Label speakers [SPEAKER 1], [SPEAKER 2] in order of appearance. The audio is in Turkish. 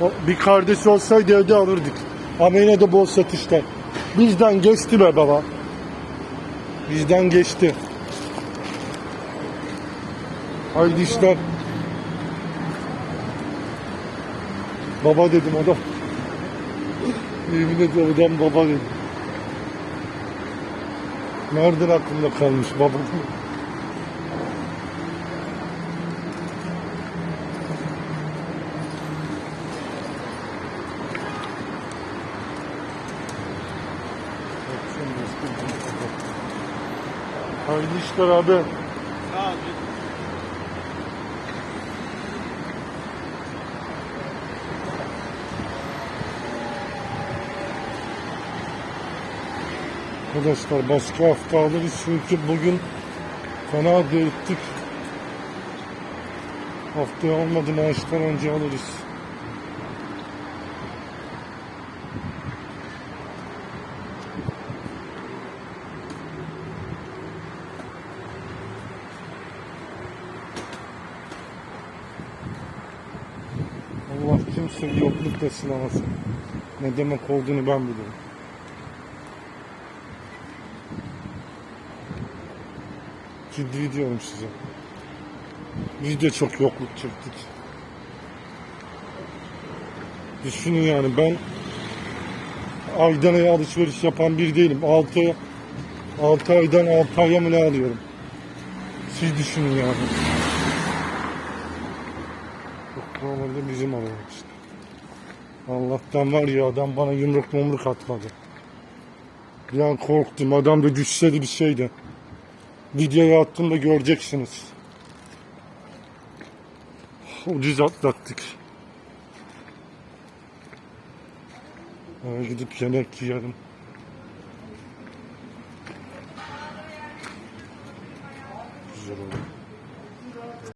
[SPEAKER 1] Bir kardeş olsaydı evde alırdık. Ama yine de bol satışlar. Bizden geçti be baba. Bizden geçti. Haydi işler. Baba dedim o da. Yemin ediyorum adam baba dedim. Nereden aklımda kalmış baba? Hayırlı işler abi.
[SPEAKER 2] Sağ ol.
[SPEAKER 1] Arkadaşlar başka hafta alırız çünkü bugün fena dağıttık. Haftaya olmadı maaştan önce alırız. Allah kimse yoklukla sınamasın. Ne demek olduğunu ben biliyorum. Ciddi diyorum size. Biz de çok yokluk çektik. Düşünün yani ben aydan aya alışveriş yapan bir değilim. 6 6 aydan 6 aya mı ne alıyorum? Siz düşünün yani. Normalde bizim araba işte. Allah'tan var ya adam bana yumruk mumruk atmadı. Bir an korktum adam da düşseydi bir şeydi. Videoya attığımda göreceksiniz. Ucuz atlattık. Eve gidip yemek yiyelim. Güzel olur.